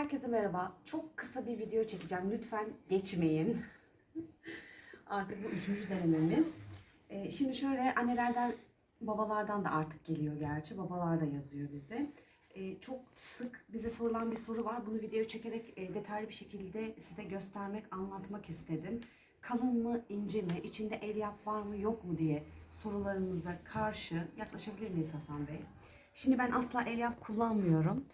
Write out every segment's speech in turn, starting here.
Herkese merhaba. Çok kısa bir video çekeceğim. Lütfen geçmeyin. artık bu üçüncü denememiz. Ee, şimdi şöyle annelerden, babalardan da artık geliyor gerçi. Babalar da yazıyor bize. Ee, çok sık bize sorulan bir soru var. Bunu video çekerek e, detaylı bir şekilde size göstermek, anlatmak istedim. Kalın mı, ince mi, içinde elyaf var mı, yok mu diye sorularınıza karşı yaklaşabilir miyiz Hasan Bey? Şimdi ben asla elyaf kullanmıyorum.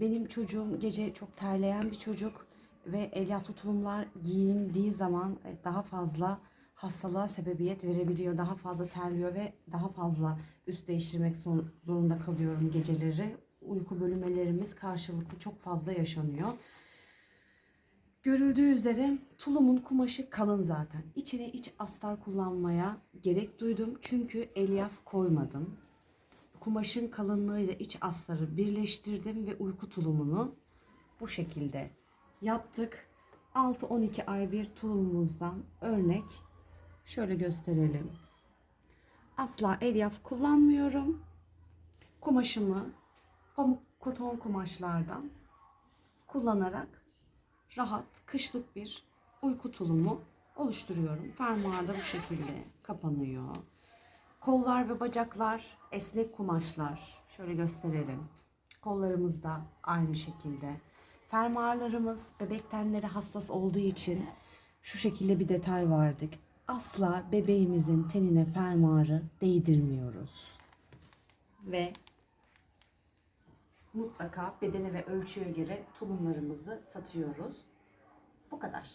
Benim çocuğum gece çok terleyen bir çocuk ve elyaflı tulumlar giyindiği zaman e, daha fazla hastalığa sebebiyet verebiliyor. Daha fazla terliyor ve daha fazla üst değiştirmek zor- zorunda kalıyorum geceleri. Uyku bölünmelerimiz karşılıklı çok fazla yaşanıyor. Görüldüğü üzere tulumun kumaşı kalın zaten. İçine iç astar kullanmaya gerek duydum çünkü elyaf koymadım. Kumaşın kalınlığıyla iç astarı birleştirdim ve uyku tulumunu bu şekilde yaptık. 6-12 ay bir tulumumuzdan örnek şöyle gösterelim. Asla elyaf kullanmıyorum. Kumaşımı pamuk koton kumaşlardan kullanarak rahat kışlık bir uyku tulumu oluşturuyorum. Fermuar da bu şekilde kapanıyor. Kollar ve bacaklar esnek kumaşlar. Şöyle gösterelim. Kollarımız da aynı şekilde. Fermuarlarımız bebek tenleri hassas olduğu için şu şekilde bir detay vardık. Asla bebeğimizin tenine fermuarı değdirmiyoruz. Ve mutlaka bedene ve ölçüye göre tulumlarımızı satıyoruz. Bu kadar.